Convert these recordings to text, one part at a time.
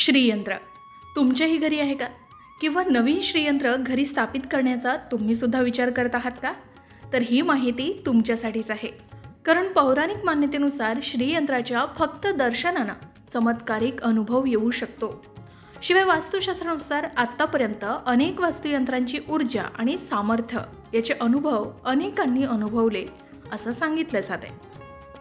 श्रीयंत्र. तुमच्याही घरी आहे का? किंवा नवीन श्रीयंत्र घरी स्थापित करण्याचा तुम्हीसुद्धा विचार करत आहात का? तर ही माहिती तुमच्यासाठीच आहे. कारण पौराणिक मान्यतेनुसार श्रीयंत्राच्या फक्त दर्शनानं चमत्कारिक अनुभव येऊ शकतो. शिवाय वास्तुशास्त्रानुसार आत्तापर्यंत अनेक वास्तुयंत्रांची ऊर्जा आणि सामर्थ्य याचे अनुभव अनेकांनी अनुभवले असं सांगितलं जाते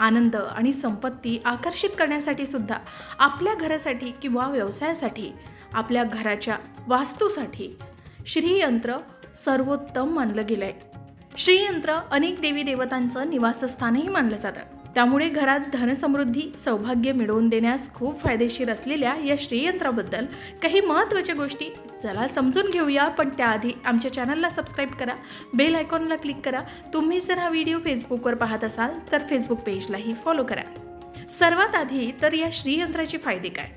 आनंद आणि संपत्ती आकर्षित करण्यासाठी सुद्धा आपल्या घरासाठी किंवा व्यवसायासाठी आपल्या घराच्या वास्तूसाठी श्रीयंत्र सर्वोत्तम मानलं गेलं आहे श्रीयंत्र अनेक देवी देवतांचं निवासस्थानही मानलं जातं. त्यामुळे घरात धनसमृद्धी सौभाग्य मिळवून देण्यास खूप फायदेशीर असलेल्या या श्रीयंत्राबद्दल काही महत्त्वाच्या गोष्टी चला समजून घेऊया पण त्याआधी आमच्या चॅनलला सबस्क्राईब करा बेल आयकॉनला क्लिक करा. तुम्ही जर हा व्हिडिओ फेसबुकवर पाहत असाल तर फेसबुक पेजलाही फॉलो करा. सर्वात आधी तर या श्रीयंत्राचे फायदे काय?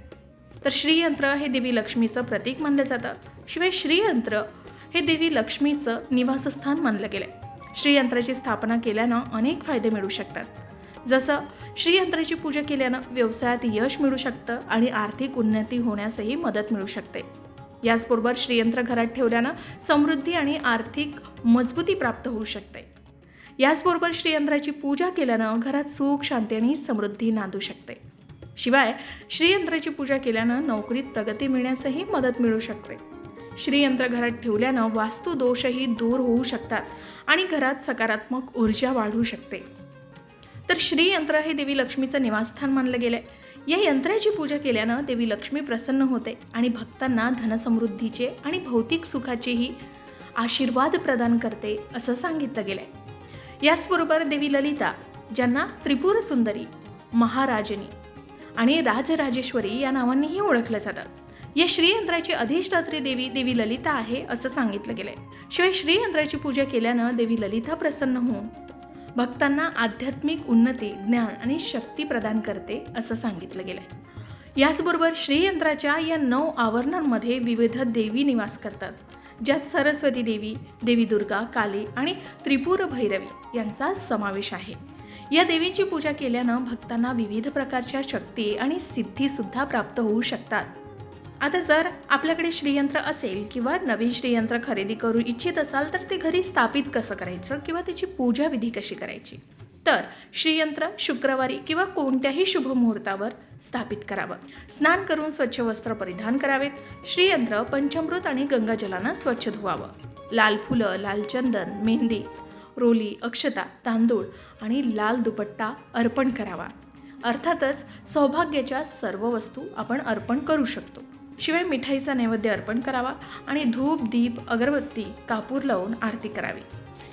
तर श्रीयंत्र हे देवी लक्ष्मीचं प्रतीक मानलं जातं. शिवाय श्रीयंत्र हे देवी लक्ष्मीचं निवासस्थान मानलं गेलं आहे श्रीयंत्राची स्थापना केल्यानं अनेक फायदे मिळू शकतात. जसं श्रीयंत्राची पूजा केल्यानं व्यवसायात यश मिळू शकतं आणि आर्थिक उन्नती होण्यासही मदत मिळू शकते. याचबरोबर श्रीयंत्र घरात ठेवल्यानं समृद्धी आणि आर्थिक मजबूती प्राप्त होऊ शकते. याचबरोबर श्रीयंत्राची पूजा केल्यानं घरात सुख शांती आणि समृद्धी नांदू शकते. शिवाय श्रीयंत्राची पूजा केल्यानं नोकरीत प्रगती मिळण्यासही मदत मिळू शकते. श्रीयंत्र घरात ठेवल्यानं वास्तू दोषही दूर होऊ शकतात आणि घरात सकारात्मक ऊर्जा वाढू शकते. तर श्रीयंत्र हे देवी लक्ष्मीचं निवासस्थान मानलं गेलं आहे या यंत्राची पूजा केल्यानं देवी लक्ष्मी प्रसन्न होते आणि भक्तांना धनसमृद्धीचे आणि भौतिक सुखाचेही आशीर्वाद प्रदान करते असं सांगितलं गेलं आहे याचबरोबर देवी ललिता ज्यांना त्रिपुर सुंदरी महाराजनी आणि राजराजेश्वरी या नावांनीही ओळखलं जातं. या श्रीयंत्राची अधिष्ठात्री देवी देवी ललिता आहे असं सांगितलं गेलंय. शिवाय श्रीयंत्राची पूजा केल्यानं देवी ललिता प्रसन्न होऊन भक्तांना आध्यात्मिक उन्नती ज्ञान आणि शक्ती प्रदान करते असं सांगितलं गेलं आहे याचबरोबर श्रीयंत्राच्या या नऊ आवरणांमध्ये विविध देवी निवास करतात ज्यात सरस्वती देवी देवी दुर्गा काली आणि त्रिपुर भैरवी यांचा समावेश आहे. या देवीची पूजा केल्यानं भक्तांना विविध प्रकारच्या शक्ती आणि सिद्धीसुद्धा प्राप्त होऊ शकतात. आता जर आपल्याकडे श्रीयंत्र असेल किंवा नवीन श्रीयंत्र खरेदी करू इच्छित असाल तर ते घरी स्थापित कसं करायचं किंवा त्याची पूजा विधी कशी करायची? तर श्रीयंत्र शुक्रवारी किंवा कोणत्याही शुभ मुहूर्तावर स्थापित करावं. स्नान करून स्वच्छ वस्त्र परिधान करावेत. श्रीयंत्र पंचमृत आणि गंगाजलानं स्वच्छ धुवावं. लाल फुलं लाल चंदन मेहंदी रोली अक्षता तांदूळ आणि लाल दुपट्टा अर्पण करावा. अर्थातच सौभाग्याच्या सर्व वस्तू आपण अर्पण करू शकतो. शिवाय मिठाईचा नैवेद्य अर्पण करावा आणि धूप दीप अगरबत्ती कापूर लावून आरती करावी.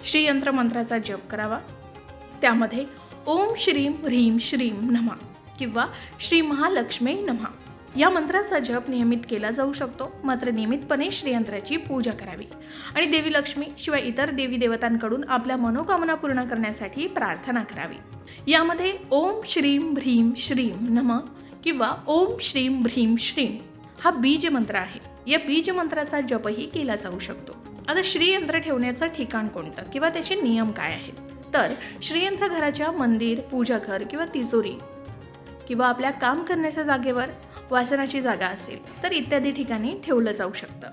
श्रीयंत्र मंत्राचा जप करावा. त्यामध्ये ओम श्रीम ह्रीम श्रीम नमा किंवा श्री महालक्ष्मी नमा. या मंत्राचा जप नियमित केला जाऊ शकतो. मात्र नियमितपणे श्रीयंत्राची पूजा करावी. आणि देवी लक्ष्मी शिवाय इतर देवी देवतांकडून आपल्या मनोकामना पूर्ण करण्यासाठी प्रार्थना करावी. यामध्ये ओम श्रीम ह्रीम श्रीम नम किंवा ओम श्रीम ह्रीम श्रीम हा बीज मंत्र आहे. या बीज मंत्राचा जपही केला जाऊ शकतो. आता श्रीयंत्र ठेवण्याचं ठिकाण कोणतं किंवा त्याचे नियम काय आहेत? तर श्रीयंत्र घराच्या मंदिर पूजा घर किंवा तिजोरी किंवा आपल्या काम करण्याच्या जागेवर वासनाची जागा असेल तर इत्यादी ठिकाणी ठेवलं जाऊ शकतं.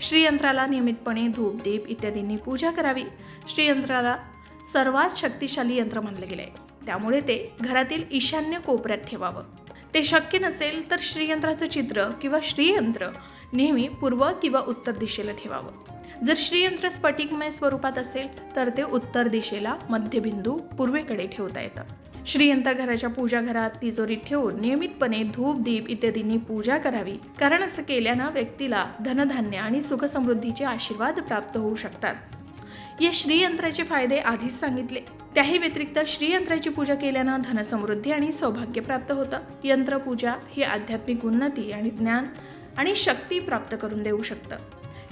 श्रीयंत्राला नियमितपणे धूप दीप इत्यादींनी पूजा करावी. श्रीयंत्राला सर्वात शक्तिशाली यंत्र मानलं गेलं आहे त्यामुळे ते घरातील ईशान्य कोपऱ्यात ठेवावं. ते शक्य नसेल तर श्रीयंत्राचं चित्र किंवा श्रीयंत्र नेहमी पूर्व किंवा उत्तर दिशेला ठेवावं. जर श्रीयंत्र स्फटिकमय स्वरूपात असेल तर ते उत्तर दिशेला मध्यबिंदू पूर्वेकडे ठेवता येतं. श्रीयंत्र घराच्या पूजा घरात तिजोरीत ठेवून नियमितपणे धूप दीप इत्यादींनी पूजा करावी. कारण असं केल्यानं व्यक्तीला धनधान्य आणि सुखसमृद्धीचे आशीर्वाद प्राप्त होऊ शकतात. या श्रीयंत्राचे फायदे आधीच सांगितले. त्याही व्यतिरिक्त श्रीयंत्राची पूजा केल्यानं धनसमृद्धी आणि सौभाग्य प्राप्त होतं. यंत्रपूजा ही आध्यात्मिक उन्नती आणि ज्ञान आणि शक्ती प्राप्त करून देऊ शकतं.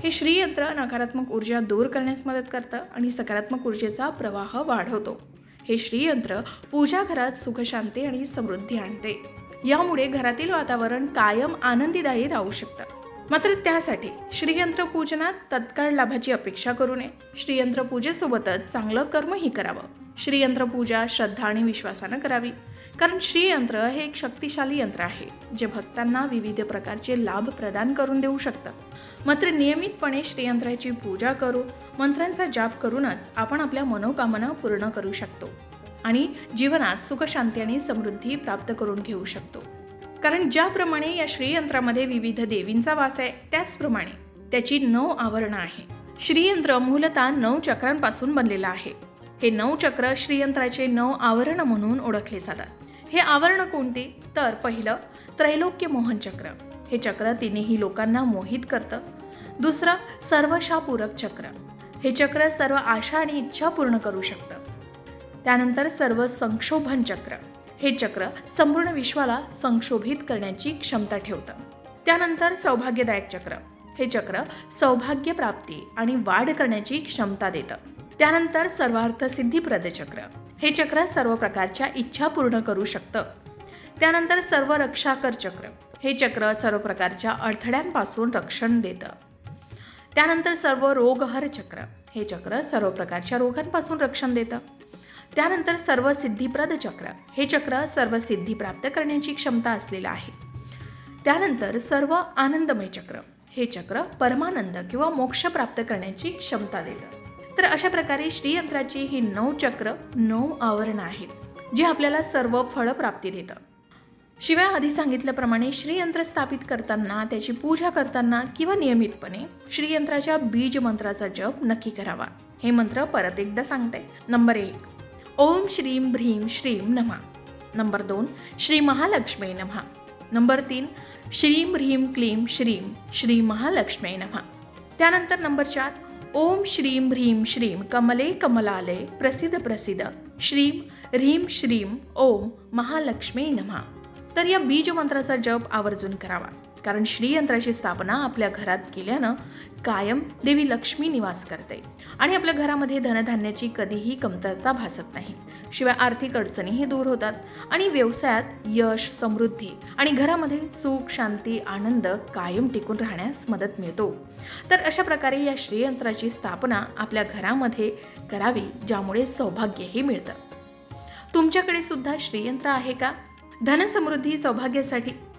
हे श्रीयंत्र नकारात्मक ऊर्जा दूर करण्यास मदत करतं आणि सकारात्मक ऊर्जेचा प्रवाह वाढवतो. हे श्रीयंत्र पूजा घरात सुखशांती आणि समृद्धी आणते. यामुळे घरातील वातावरण कायम आनंदीदायी राहू शकतं. मात्र त्यासाठी श्रीयंत्र पूजनात तत्काळ लाभाची अपेक्षा करू नये. श्रीयंत्र पूजेसोबतच चांगलं कर्मही करावं. श्रीयंत्र पूजा श्रद्धा आणि विश्वासानं करावी. कारण श्रीयंत्र हे एक शक्तिशाली यंत्र आहे जे भक्तांना विविध प्रकारचे लाभ प्रदान करून देऊ शकतं. मात्र नियमितपणे श्रीयंत्राची पूजा करू मंत्रांचा जाप करूनच आपण आपल्या मनोकामना पूर्ण करू शकतो आणि जीवनात सुखशांती आणि समृद्धी प्राप्त करून घेऊ शकतो. कारण ज्याप्रमाणे या श्रीयंत्रामध्ये विविध देवींचा वास आहे त्याचप्रमाणे त्याची नऊ आवरणं आहे. श्रीयंत्र मूलतः नऊ चक्रांपासून बनलेलं आहे. हे नऊ चक्र श्रीयंत्राचे नऊ आवरण म्हणून ओळखले जातात. हे आवरण कोणती? तर पहिलं त्रैलोक्य मोहन चक्र. हे चक्र तिन्ही लोकांना मोहित करतं. दुसरं सर्वशापूरक चक्र. हे चक्र सर्व आशा आणि इच्छा पूर्ण करू शकतं. त्यानंतर सर्व संक्षोभन चक्र. हे चक्र संपूर्ण विश्वाला संक्षोभित करण्याची क्षमता ठेवतं. त्यानंतर सौभाग्यदायक चक्र. हे चक्र सौभाग्य प्राप्ती आणि वाढ करण्याची क्षमता देतं. त्यानंतर सर्वार्थ सिद्धिप्रद चक्र. हे चक्र सर्व प्रकारच्या इच्छा पूर्ण करू शकतं. त्यानंतर सर्व रक्षाकर चक्र. हे चक्र सर्व प्रकारच्या अडथळ्यांपासून रक्षण देतं. त्यानंतर सर्व रोगहर चक्र. हे चक्र सर्व प्रकारच्या रोगांपासून रक्षण देतं. त्यानंतर सर्व सिद्धिप्रद चक्र. हे चक्र सर्व सिद्धी प्राप्त करण्याची क्षमता असलेलं आहे. त्यानंतर सर्व आनंदमय चक्र. हे चक्र परमानंद किंवा मोक्ष प्राप्त करण्याची क्षमता देतं. तर अशा प्रकारे श्रीयंत्राची ही नऊ चक्र नऊ आवरणं आहेत जे आपल्याला सर्व फळप्राप्ती देतं. शिवाय आधी सांगितल्याप्रमाणे श्रीयंत्र स्थापित करताना त्याची पूजा करताना किंवा नियमितपणे श्रीयंत्राच्या बीज मंत्राचा जप नक्की करावा. हे मंत्र परत एकदा सांगते. नंबर एक ओम श्रीम भ्रीम श्रीम नमा. नंबर दोन श्री महालक्ष्मी नमः. नंबर तीन श्रीम ह्रीम क्लीम श्रीम श्री महालक्ष्मी नमः. त्यानंतर नंबर चार ओम श्रीम ह्रीम श्रीम कमले कमलालय प्रसिद्ध प्रसिद्ध श्रीम ह्रीम श्रीम ओम महालक्ष्मी नमः. तर या बीज मंत्राचा जप आवर्जून करावा. कारण श्रीयंत्राची स्थापना आपल्या घरात केल्यानं कायम देवी लक्ष्मी निवास करते. आणि आपल्या घरामध्ये धनधान्याची कधीही कमतरता भासत नाही. शिवाय आर्थिक अडचणीही दूर होतात आणि व्यवसायात यश समृद्धी आणि घरामध्ये सुख शांती आनंद कायम टिकून राहण्यास मदत मिळतो. तर अशा प्रकारे या श्रीयंत्राची स्थापना आपल्या घरामध्ये करावी ज्यामुळे सौभाग्यही मिळतं. तुमच्याकडे सुद्धा श्रीयंत्र आहे का? धनसमृद्धी सौभाग्यासाठी